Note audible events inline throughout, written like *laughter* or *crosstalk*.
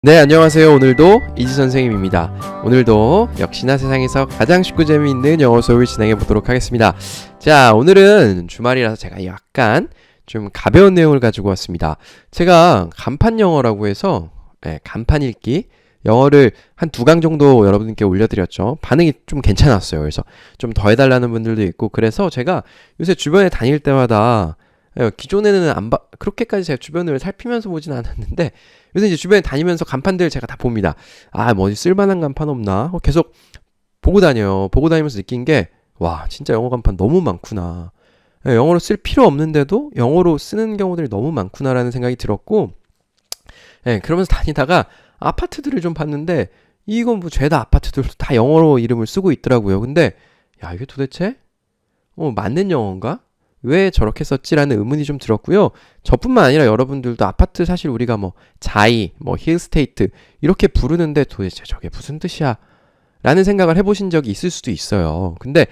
네, 안녕하세요. 오늘도 이지 선생님입니다. 오늘도 역시나 세상에서 가장 쉽고 재미있는 영어 수업을 진행해 보도록 하겠습니다. 자, 오늘은 주말이라서 제가 약간 좀 가벼운 내용을 가지고 왔습니다. 제가 간판 영어라고 해서 예, 간판 읽기 영어를 한 두 강 정도 여러분께 올려드렸죠. 반응이 좀 괜찮았어요. 그래서 좀 더 해달라는 분들도 있고 그래서 제가 요새 주변에 다닐 때마다 예, 기존에는 안 봐, 그렇게까지 제가 주변을 살피면서 보진 않았는데 요새 이제 주변에 다니면서 간판들 제가 다 봅니다. 아, 뭐 어디 쓸만한 간판 없나? 어, 계속 보고 다녀요. 보고 다니면서 느낀 게, 와, 진짜 영어 간판 너무 많구나. 예, 영어로 쓸 필요 없는데도 영어로 쓰는 경우들이 너무 많구나라는 생각이 들었고, 예, 그러면서 다니다가 아파트들을 좀 봤는데, 이건 뭐 죄다 아파트들도 다 영어로 이름을 쓰고 있더라고요. 근데, 야, 이게 도대체, 어, 맞는 영어인가? 왜 저렇게 썼지라는 의문이 좀 들었고요. 저뿐만 아니라 여러분들도 아파트 사실 우리가 뭐 자이, 뭐 힐스테이트 이렇게 부르는데 도대체 저게 무슨 뜻이야? 라는 생각을 해보신 적이 있을 수도 있어요. 근데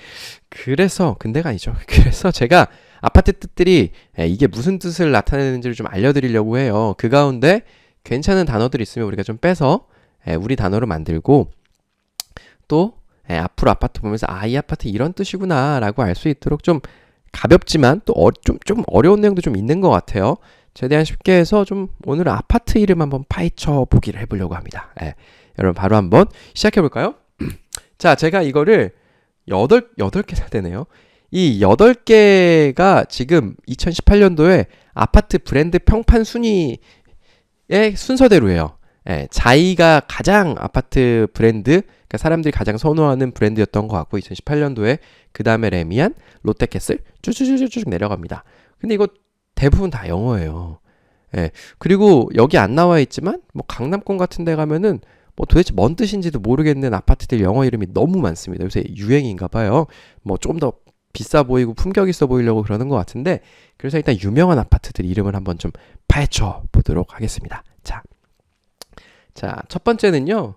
그래서 근데가 아니죠. *laughs* 그래서 제가 아파트 뜻들이 에, 이게 무슨 뜻을 나타내는지를 좀 알려드리려고 해요. 그 가운데 괜찮은 단어들이 있으면 우리가 좀 빼서 에, 우리 단어로 만들고 또 에, 앞으로 아파트 보면서 아 이 아파트 이런 뜻이구나라고 알 수 있도록 좀 가볍지만 또좀좀 어려운 내용도 좀 있는 것 같아요. 최대한 쉽게 해서 좀 오늘 아파트 이름 한번 파헤쳐 보기를 해보려고 합니다. 예, 여러분 바로 한번 시작해 볼까요? *clears throat* 자, 제가 이거를 여덟 여덟 개나 되네요. 이 여덟 개가 지금 2018년도에 아파트 브랜드 평판 순위의 순서대로예요. 예, 자이가 가장 아파트 브랜드, 그러니까 사람들이 가장 선호하는 브랜드였던 것 같고 2018년도에 그 다음에 레미안, 롯데캐슬 쭉쭉쭉쭉 내려갑니다. 근데 이거 대부분 다 영어예요. 예, 그리고 여기 안 나와 있지만 뭐 강남권 같은 데 가면은 뭐 도대체 뭔 뜻인지도 모르겠는 아파트들 영어 이름이 너무 많습니다. 요새 유행인가 봐요. 뭐 좀 더 비싸 보이고 품격 있어 보이려고 그러는 것 같은데 그래서 일단 유명한 아파트들 이름을 한번 좀 파헤쳐 보도록 하겠습니다. 자, 자, 첫 번째는요.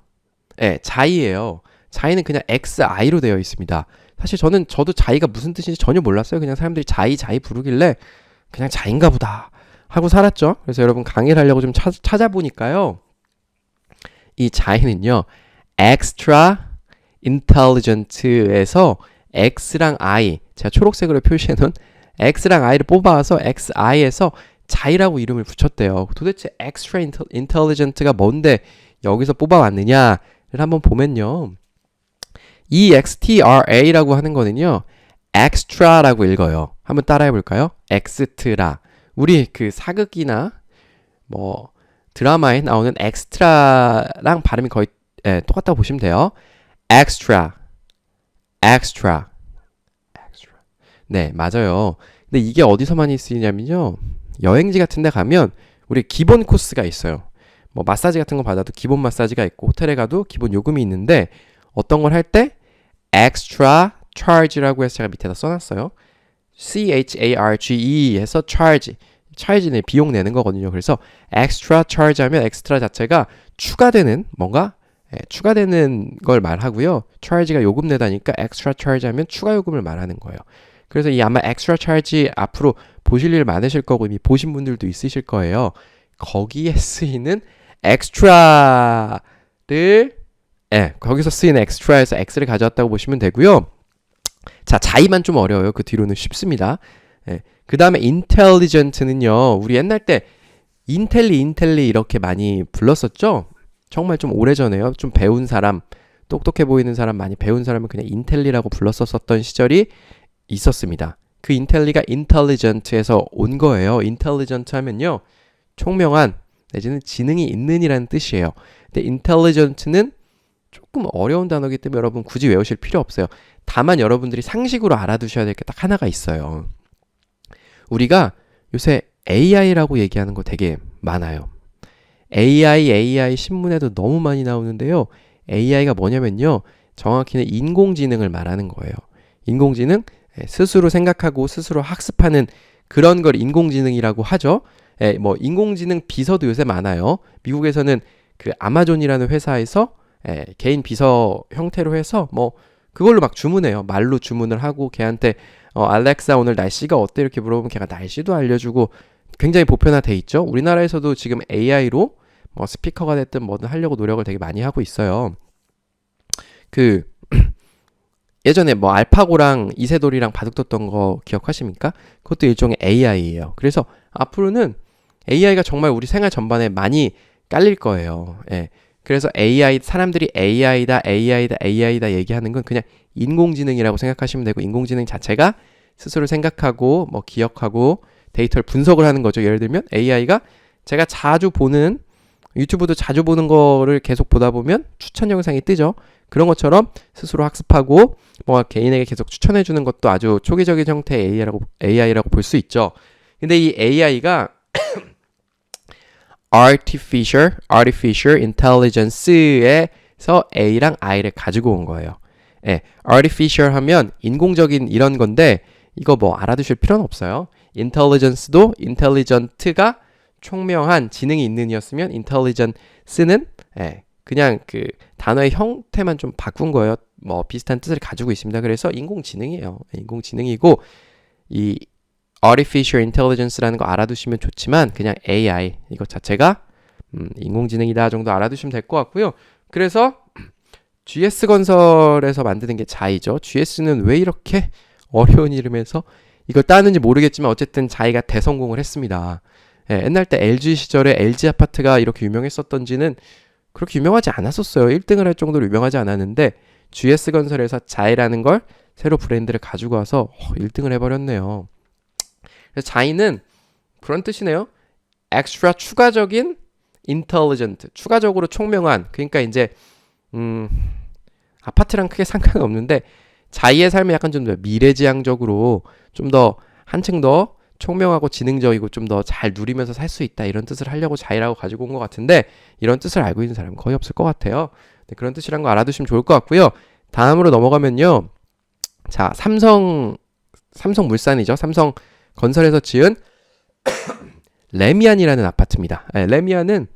예, 자이예요. 자이는 그냥 XI로 되어 있습니다. 사실 저는 저도 자이가 무슨 뜻인지 전혀 몰랐어요. 그냥 사람들이 자이 자이 부르길래 그냥 자인가 보다 하고 살았죠. 그래서 여러분 강의를 하려고 좀 찾, 찾아보니까요. 이 자이는요. extra intelligent에서 X랑 I 제가 초록색으로 표시해 놓은 X랑 I를 뽑아와서 XI에서 자이라고 이름을 붙였대요. 도대체 extra intelligent가 뭔데 여기서 뽑아왔느냐를 한번 보면요. 이 extra라고 하는 거는요. extra라고 읽어요. 한번 따라해 볼까요? extra. 우리 그 사극이나 뭐 드라마에 나오는 extra랑 발음이 거의 예, 똑같다고 보시면 돼요. extra. extra. extra. 네, 맞아요. 근데 이게 어디서 많이 쓰이냐면요. 여행지 같은 데 가면 우리 기본 코스가 있어요. 뭐 마사지 같은 거 받아도 기본 마사지가 있고 호텔에 가도 기본 요금이 있는데 어떤 걸 할 때 extra charge라고 해서 제가 밑에다 써놨어요. C H A R G E 해서 charge. charge는 비용 내는 거거든요. 그래서 extra charge 하면 extra 자체가 추가되는 뭔가 예, 추가되는 걸 말하고요. charge가 요금 내다니까 extra charge 하면 추가 요금을 말하는 거예요. 그래서 이 아마 extra charge 앞으로 보실 일 많으실 거고 이미 보신 분들도 있으실 거예요. 거기에 쓰이는 extra를 예, 거기서 쓰이는 extra에서 x를 가져왔다고 보시면 되고요. 자, 자이만 좀 어려워요. 그 뒤로는 쉽습니다. 예, 그 다음에 intelligent는요. 우리 옛날 때 인텔리 인텔리 이렇게 많이 불렀었죠. 정말 좀 오래전에요. 좀 배운 사람, 똑똑해 보이는 사람, 많이 배운 사람은 그냥 인텔리라고 불렀었던 시절이 있었습니다. 그 인텔리가 intelligent에서 온 거예요. intelligent 하면요. 총명한 내지는 지능이 있는이라는 뜻이에요. 근데 intelligent는 조금 어려운 단어이기 때문에 여러분 굳이 외우실 필요 없어요. 다만 여러분들이 상식으로 알아두셔야 될 게 딱 하나가 있어요. 우리가 요새 AI라고 얘기하는 거 되게 많아요. AI, AI 신문에도 너무 많이 나오는데요. AI가 뭐냐면요. 정확히는 인공지능을 말하는 거예요. 인공지능 예, 스스로 생각하고 스스로 학습하는 그런 걸 인공지능이라고 하죠. 예, 뭐 인공지능 비서도 요새 많아요. 미국에서는 그 아마존이라는 회사에서 예, 개인 비서 형태로 해서 뭐 그걸로 막 주문해요. 말로 주문을 하고 걔한테 어, 알렉사 오늘 날씨가 어때 이렇게 물어보면 걔가 날씨도 알려주고 굉장히 보편화돼 있죠. 우리나라에서도 지금 AI로 뭐 스피커가 됐든 뭐든 하려고 노력을 되게 많이 하고 있어요. 그 *clears throat* 예전에 뭐 알파고랑 이세돌이랑 바둑 뒀던 거 기억하십니까? 그것도 일종의 AI예요. 그래서 앞으로는 AI가 정말 우리 생활 전반에 많이 깔릴 거예요. 예. 그래서 AI 사람들이 AI다 AI다 AI다 얘기하는 건 그냥 인공지능이라고 생각하시면 되고 인공지능 자체가 스스로 생각하고 뭐 기억하고 데이터를 분석을 하는 거죠. 예를 들면 AI가 제가 자주 보는 유튜브도 자주 보는 거를 계속 보다 보면 추천 영상이 뜨죠. 그런 것처럼 스스로 학습하고 뭐 개인에게 계속 추천해 주는 것도 아주 초기적인 형태의 AI라고 AI라고 볼 수 있죠. 근데 이 AI가 artificial artificial intelligence에서 A랑 I를 가지고 온 거예요. 예, artificial 하면 인공적인 이런 건데 이거 뭐 알아두실 필요는 없어요. intelligence도 intelligent가 총명한 지능이 있는 이었으면 intelligence는 예, 그냥 그 단어의 형태만 좀 바꾼 거예요. 뭐 비슷한 뜻을 가지고 있습니다. 그래서 인공지능이에요. 인공지능이고 이 artificial intelligence라는 거 알아두시면 좋지만 그냥 AI 이것 자체가 음, 인공지능이다 정도 알아두시면 될 것 같고요. 그래서 GS 건설에서 만드는 게 자이죠. GS는 왜 이렇게 어려운 이름에서 이걸 따는지 모르겠지만 어쨌든 자이가 대성공을 했습니다. 예, 옛날 때 LG 시절에 LG 아파트가 이렇게 유명했었던지는 그렇게 유명하지 않았었어요. 1등을 할 정도로 유명하지 않았는데 GS 건설에서 자이라는 걸 새로 브랜드를 가지고 와서 1등을 해버렸네요. 자이는 그런 뜻이네요. extra 추가적인 intelligent 추가적으로 총명한 그러니까 이제 음 아파트랑 크게 상관은 없는데 자이의 삶이 약간 좀 더 미래지향적으로 좀 더 한층 더 총명하고 지능적이고 좀 더 잘 누리면서 살 수 있다 이런 뜻을 하려고 자이라고 가지고 온 것 같은데 이런 뜻을 알고 있는 사람은 거의 없을 것 같아요. 네, 그런 뜻이란 거 알아두시면 좋을 것 같고요. 다음으로 넘어가면요. 자 삼성 삼성물산이죠. 삼성 건설에서 지은 *coughs* 레미안이라는 아파트입니다. 네, 레미안은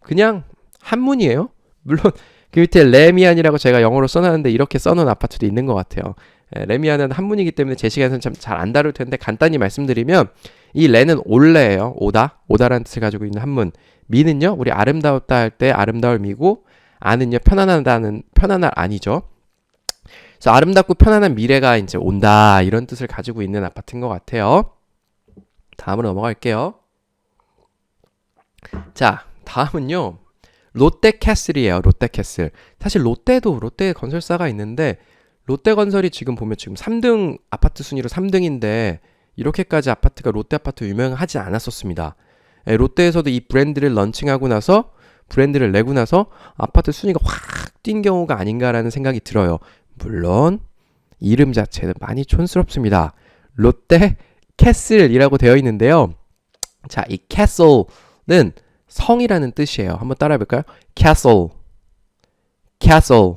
그냥 한문이에요. 물론 그 밑에 레미안이라고 제가 영어로 써놨는데 이렇게 써놓은 아파트도 있는 것 같아요. 네, 레미안은 한문이기 때문에 제 시간에서는 참 잘 안 다룰 텐데 간단히 말씀드리면 이 레는 올레예요. 오다, 오다라는 뜻을 가지고 있는 한문. 미는요, 우리 아름다웠다 할 때 아름다울 미고 아는요 편안하다는 편안할 아니죠. 그래서 아름답고 편안한 미래가 이제 온다 이런 뜻을 가지고 있는 아파트인 것 같아요. 다음으로 넘어갈게요. 자, 다음은요. 롯데캐슬이에요. 롯데캐슬. 사실 롯데도 롯데 건설사가 있는데 롯데건설이 지금 보면 지금 3등 아파트 순위로 3등인데 이렇게까지 아파트가 롯데 아파트 유명하지 않았었습니다. 예, 롯데에서도 이 브랜드를 런칭하고 나서 브랜드를 내고 나서 아파트 순위가 확 뛴 경우가 아닌가라는 생각이 들어요. 물론 이름 자체는 많이 촌스럽습니다. 롯데 캐슬이라고 되어 있는데요. 자, 이 캐슬은 성이라는 뜻이에요. 한번 따라해 볼까요? castle. castle.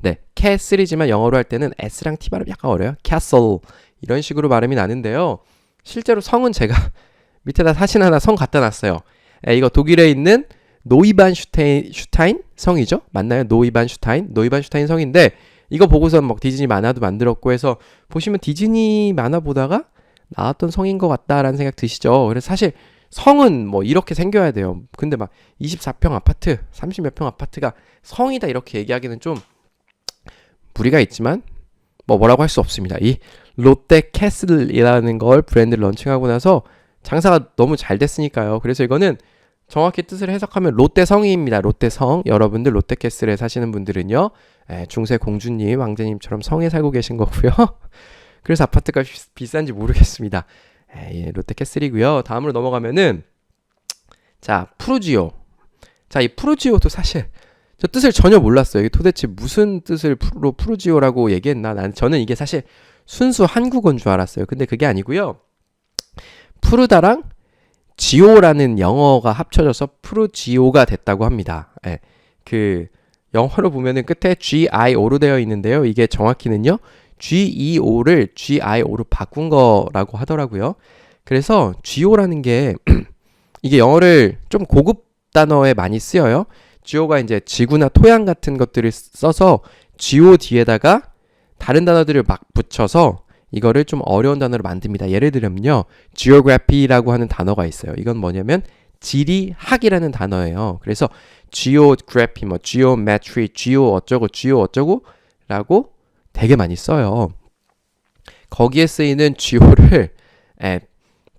네, 캐슬이지만 영어로 할 때는 s랑 t 발음 약간 어려요. castle. 이런 식으로 발음이 나는데요. 실제로 성은 제가 *laughs* 밑에다 사진 하나 성 갖다 놨어요. 에, 이거 독일에 있는 노이반 슈테인, 슈타인 성이죠? 맞나요? 노이반 슈타인? 노이반 슈타인 성인데 이거 보고서 막 디즈니 만화도 만들었고 해서 보시면 디즈니 만화 보다가 나왔던 성인 것 같다라는 생각 드시죠? 그래서 사실 성은 뭐 이렇게 생겨야 돼요. 근데 막 24평 아파트, 30 몇 평 아파트가 성이다 이렇게 얘기하기는 좀 무리가 있지만 뭐 뭐라고 할 수 없습니다. 이 롯데 캐슬이라는 걸 브랜드를 런칭하고 나서 장사가 너무 잘 됐으니까요. 그래서 이거는 정확히 뜻을 해석하면 롯데성입니다. 롯데성. 여러분들 롯데캐슬에 사시는 분들은요. 에, 중세 공주님, 왕자님처럼 성에 살고 계신 거고요. *laughs* 그래서 아파트가 비싼지 모르겠습니다. 에, 예, 롯데캐슬이고요. 다음으로 넘어가면은 자, 푸르지오. 자, 이 푸르지오도 사실 저 뜻을 전혀 몰랐어요. 이게 도대체 무슨 뜻을 푸로 푸르지오라고 얘기했나? 난 저는 이게 사실 순수 한국어인 줄 알았어요. 근데 그게 아니고요. 푸르다랑 지오라는 영어가 합쳐져서 프루지오가 됐다고 합니다. 예. 그 영어로 보면은 끝에 GIO로 되어 있는데요. 이게 정확히는요. GEO를 GIO로 바꾼 거라고 하더라고요. 그래서 GO라는 게 *clears throat* 이게 영어를 좀 고급 단어에 많이 쓰여요. GO가 이제 지구나 토양 같은 것들을 써서 GO 뒤에다가 다른 단어들을 막 붙여서 이거를 좀 어려운 단어로 만듭니다. 예를 들면요. geography라고 하는 단어가 있어요. 이건 뭐냐면 지리학이라는 단어예요. 그래서 geography, 뭐 geometry, geo 어쩌고 geo 어쩌고 라고 되게 많이 써요. 거기에 쓰이는 geo를 에,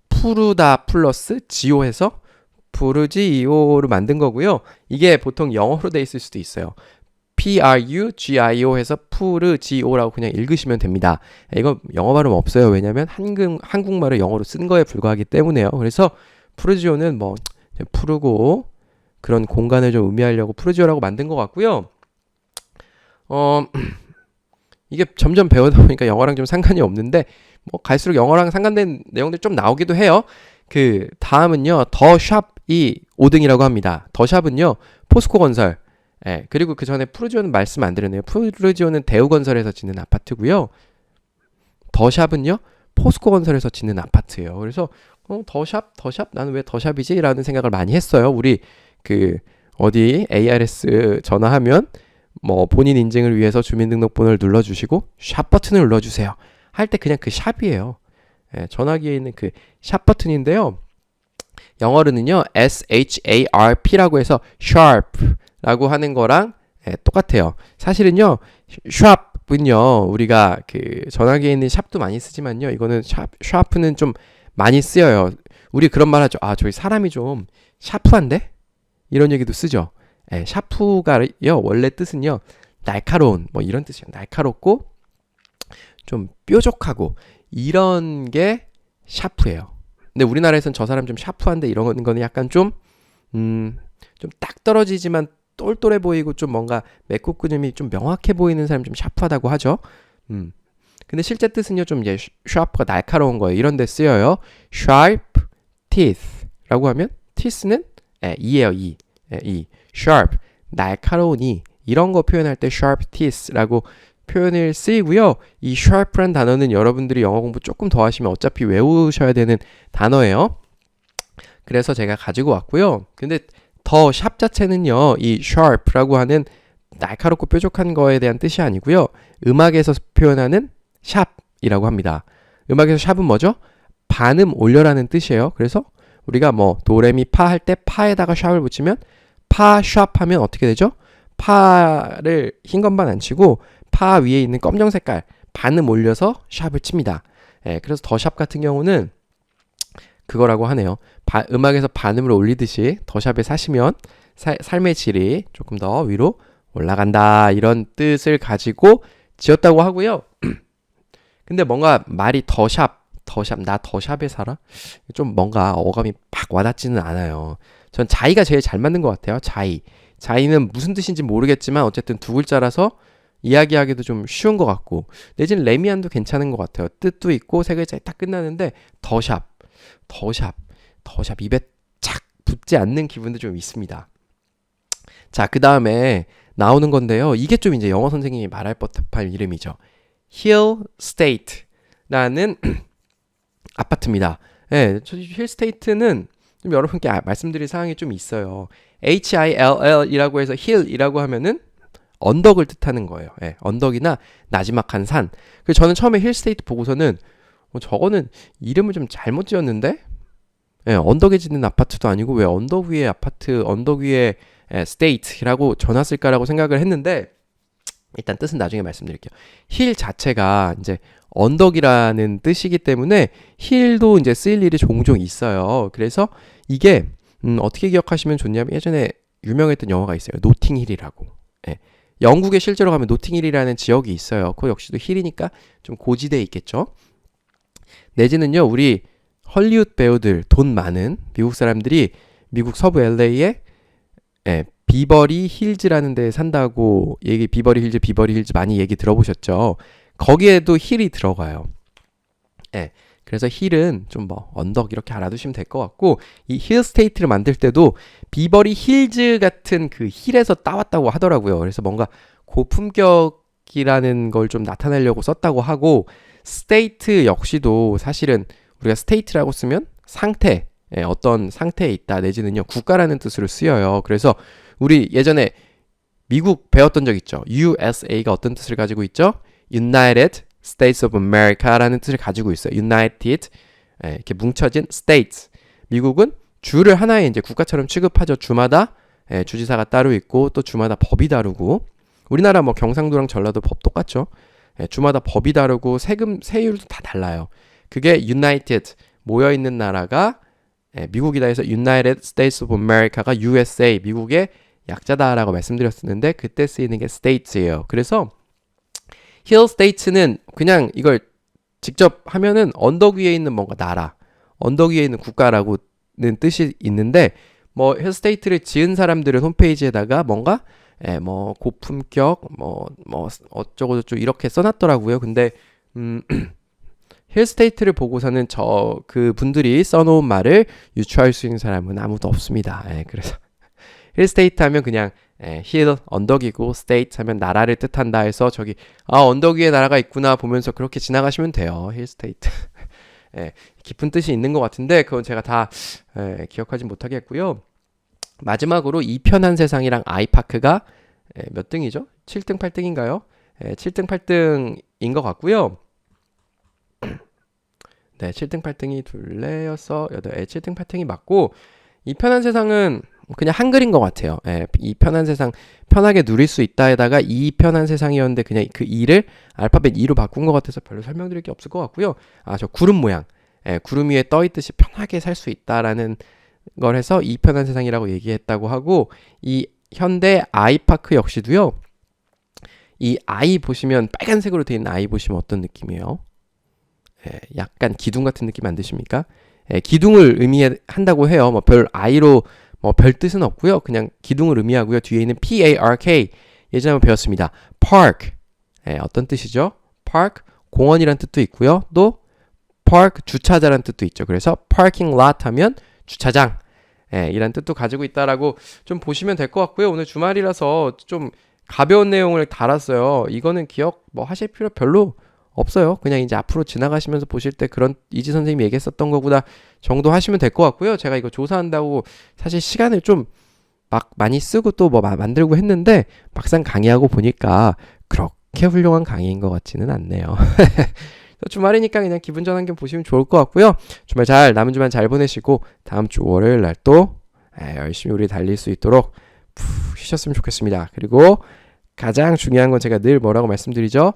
푸르다 플러스 지오해서 푸르지오로 만든 거고요. 이게 보통 영어로 돼 있을 수도 있어요. P-R-U-G-I-O 해서 푸르지오라고 그냥 읽으시면 됩니다. 이거 영어 발음 없어요. 왜냐면 한국, 한국말을 영어로 쓴 거에 불과하기 때문에요. 그래서 푸르지오는 뭐 푸르고 그런 공간을 좀 의미하려고 푸르지오라고 만든 것 같고요. 어, *clears throat* 이게 점점 배우다 보니까 영어랑 좀 상관이 없는데 뭐 갈수록 영어랑 상관된 내용들 좀 나오기도 해요. 그 다음은요. 더 샵이 5등이라고 합니다. 더 샵은요. 포스코 건설 예, 그리고 그 전에 푸르지오는 말씀 안 드렸네요. 푸르지오는 대우건설에서 짓는 아파트고요. 더샵은요, 포스코 건설에서 짓는 아파트예요. 그래서 어, 더샵, 더샵, 나는 왜 더샵이지? 라는 생각을 많이 했어요. 우리 그 어디 ARS 전화하면 뭐 본인 인증을 위해서 주민등록번호를 눌러주시고 샵 버튼을 눌러주세요. 할 때 그냥 그 샵이에요. 예, 전화기에 있는 그 샵 버튼인데요. 영어로는요, S-H-A-R-P라고 해서 sharp 라고 하는 거랑 예, 똑같아요. 사실은요, 샵은요, 우리가 그 전화기에 있는 샵도 많이 쓰지만요, 이거는 샵, 샤프는 좀 많이 쓰여요. 우리 그런 말 하죠. 아, 저희 사람이 좀 샤프한데? 이런 얘기도 쓰죠. 예, 샤프가요, 원래 뜻은요, 날카로운, 뭐 이런 뜻이에요. 날카롭고, 좀 뾰족하고, 이런 게 샤프예요. 근데 우리나라에선 저 사람 좀 샤프한데 이런 거는 약간 좀, 음, 좀 딱 떨어지지만 똘똘해 보이고 좀 뭔가 맥국근음이 좀 명확해 보이는 사람 좀 샤프하다고 하죠. 음. 근데 실제 뜻은요 좀 이제 샤프가 날카로운 거예요. 이런 데 쓰여요. sharp teeth라고 하면 teeth는 예, 이에요 이. 예, 이 sharp 날카로운 이 이런 거 표현할 때 sharp teeth라고 표현을 쓰이고요. 이 sharp란 단어는 여러분들이 영어 공부 조금 더 하시면 어차피 외우셔야 되는 단어예요. 그래서 제가 가지고 왔고요. 근데 더 샵 자체는요, 이 sharp라고 하는 날카롭고 뾰족한 거에 대한 뜻이 아니고요. 음악에서 표현하는 샵이라고 합니다. 음악에서 샵은 뭐죠? 반음 올려라는 뜻이에요. 그래서 우리가 뭐 도레미 파 할 때 파에다가 샵을 붙이면 파샵 하면 어떻게 되죠? 파를 흰 건반 안 치고 파 위에 있는 검정 색깔 반음 올려서 샵을 칩니다. 예, 그래서 더 샵 같은 경우는 그거라고 하네요. 바, 음악에서 반음을 올리듯이 더샵에 사시면 사, 삶의 질이 조금 더 위로 올라간다 이런 뜻을 가지고 지었다고 하고요. *clears throat* 근데 뭔가 말이 더샵, 더샵, 나 더샵에 살아? 좀 뭔가 어감이 팍 와닿지는 않아요. 전 자이가 제일 잘 맞는 것 같아요. 자이. 자이는 무슨 뜻인지 모르겠지만 어쨌든 두 글자라서 이야기하기도 좀 쉬운 것 같고 내지는 레미안도 괜찮은 것 같아요. 뜻도 있고 세 글자에 딱 끝나는데 더샵. 더샵, 더샵 입에 착 붙지 않는 기분도 좀 있습니다. 자, 그 다음에 나오는 건데요. 이게 좀 이제 영어 선생님이 말할 법한 이름이죠. Hill State라는 *clears throat* 아파트입니다. 예, 네, 힐 스테이트는 좀 여러분께 아, 말씀드릴 사항이 좀 있어요. H-I-L-L이라고 해서 hill이라고 하면은 언덕을 뜻하는 거예요. 예, 언덕이나 나지막한 산. 그래서 저는 처음에 힐 스테이트 보고서는 어, 저거는 이름을 좀 잘못 지었는데? 예, 언덕에 짓는 아파트도 아니고 왜 언덕 위에 아파트, 언덕 위에 예, 스테이트라고 전놨을까라고 생각을 했는데 일단 뜻은 나중에 말씀드릴게요. 힐 자체가 이제 언덕이라는 뜻이기 때문에 힐도 이제 쓰일 일이 종종 있어요. 그래서 이게 음, 어떻게 기억하시면 좋냐면 예전에 유명했던 영화가 있어요. 노팅힐이라고. 예. 영국에 실제로 가면 노팅힐이라는 지역이 있어요. 그 역시도 힐이니까 좀 고지대에 있겠죠. 내지는요, 우리 헐리우드 배우들, 돈 많은 미국 사람들이 미국 서부 LA에 예, 비버리 힐즈라는 데 산다고 얘기 비버리 힐즈 비버리 힐즈 많이 얘기 들어보셨죠? 거기에도 힐이 들어가요. 예. 그래서 힐은 좀 뭐 언덕 이렇게 알아두시면 될 것 같고 이 힐 스테이트를 만들 때도 비버리 힐즈 같은 그 힐에서 따왔다고 하더라고요. 그래서 뭔가 고품격이라는 걸 좀 나타내려고 썼다고 하고 스테이트 역시도 사실은 우리가 스테이트라고 쓰면 상태, 예, 어떤 상태에 있다 내지는요 국가라는 뜻으로 쓰여요. 그래서 우리 예전에 미국 배웠던 적 있죠. USA가 어떤 뜻을 가지고 있죠? United States of America라는 뜻을 가지고 있어요. United 예, 이렇게 뭉쳐진 States. 미국은 주를 하나의 이제 국가처럼 취급하죠. 주마다 예, 주지사가 따로 있고 또 주마다 법이 다르고 우리나라 뭐 경상도랑 전라도 법 똑같죠. 예, 주마다 법이 다르고 세금 세율도 다 달라요. 그게 United 모여 있는 나라가 예, 미국이다 해서 United States of America가 USA 미국의 약자다라고 말씀드렸었는데 그때 쓰이는 게 states예요. 그래서 hill states는 그냥 이걸 직접 하면은 언덕 위에 있는 뭔가 나라, 언덕 위에 있는 국가라고는 뜻이 있는데 뭐 state를 지은 사람들은 홈페이지에다가 뭔가 예, 뭐 고품격 뭐뭐 어쩌고 저쩌고 이렇게 써놨더라고요. 근데 음 *clears throat* 힐 스테이트를 보고서는 저 그 분들이 써놓은 말을 유추할 수 있는 사람은 아무도 없습니다. 예, 그래서 *laughs* 힐 스테이트 하면 그냥 예, 힐 언덕이고 스테이트 하면 나라를 뜻한다 해서 저기 아 언덕 위에 나라가 있구나 보면서 그렇게 지나가시면 돼요. 힐 스테이트. *laughs* 예, 깊은 뜻이 있는 것 같은데 그건 제가 다 예, 기억하지 못하겠고요. 마지막으로 이 편한 세상이랑 아이파크가 예, 몇 등이죠? 7등, 8등인가요? 예, 7등, 8등인 것 같고요. *clears throat* 네, 7등, 8등이 둘레, 여섯, 여덟, 예, 7등, 8등이 맞고 이 편한 세상은 그냥 한글인 것 같아요. 예, 이 편한 세상 편하게 누릴 수 있다에다가 이 편한 세상이었는데 그냥 그 이를 알파벳 2로 바꾼 것 같아서 별로 설명드릴 게 없을 것 같고요. 아, 저 구름 모양. 예, 구름 위에 떠 있듯이 편하게 살 수 있다라는 걸 해서 이 편한 세상이라고 얘기했다고 하고 이 현대 아이파크 역시도요. 이 아이 보시면 빨간색으로 되어 있는 아이 보시면 어떤 느낌이에요? 예, 약간 기둥 같은 느낌 안 드십니까? 예, 기둥을 의미한다고 해요. 뭐 별 아이로 뭐 별 뜻은 없고요. 그냥 기둥을 의미하고요. 뒤에 있는 P A R K 예전에 한번 배웠습니다. Park 예, 어떤 뜻이죠? Park 공원이란 뜻도 있고요. 또 Park 주차자란 뜻도 있죠. 그래서 parking lot 하면 주차장 예, 이란 뜻도 가지고 있다라고 좀 보시면 될 것 같고요. 오늘 주말이라서 좀 가벼운 내용을 달았어요. 이거는 기억 뭐 하실 필요 별로 없어요. 그냥 이제 앞으로 지나가시면서 보실 때 그런 이지 선생님이 얘기했었던 거구나 정도 하시면 될 것 같고요. 제가 이거 조사한다고 사실 시간을 좀 막 많이 쓰고 또 뭐 만들고 했는데 막상 강의하고 보니까 그렇게 훌륭한 강의인 것 같지는 않네요. *laughs* 주말이니까 그냥 기분 전환 겸 보시면 좋을 것 같고요. 주말 잘 남은 주말 잘 보내시고 다음 주 월요일 날 또 열심히 우리 달릴 수 있도록 푹 쉬셨으면 좋겠습니다. 그리고 가장 중요한 건 제가 늘 뭐라고 말씀드리죠?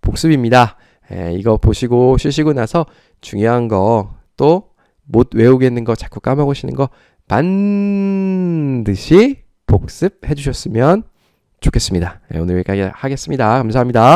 복습입니다. 에, 이거 보시고 쉬시고 나서 중요한 거 또 못 외우겠는 거 자꾸 까먹으시는 거 반드시 복습해 주셨으면 좋겠습니다. 네, 오늘 여기까지 하겠습니다. 감사합니다.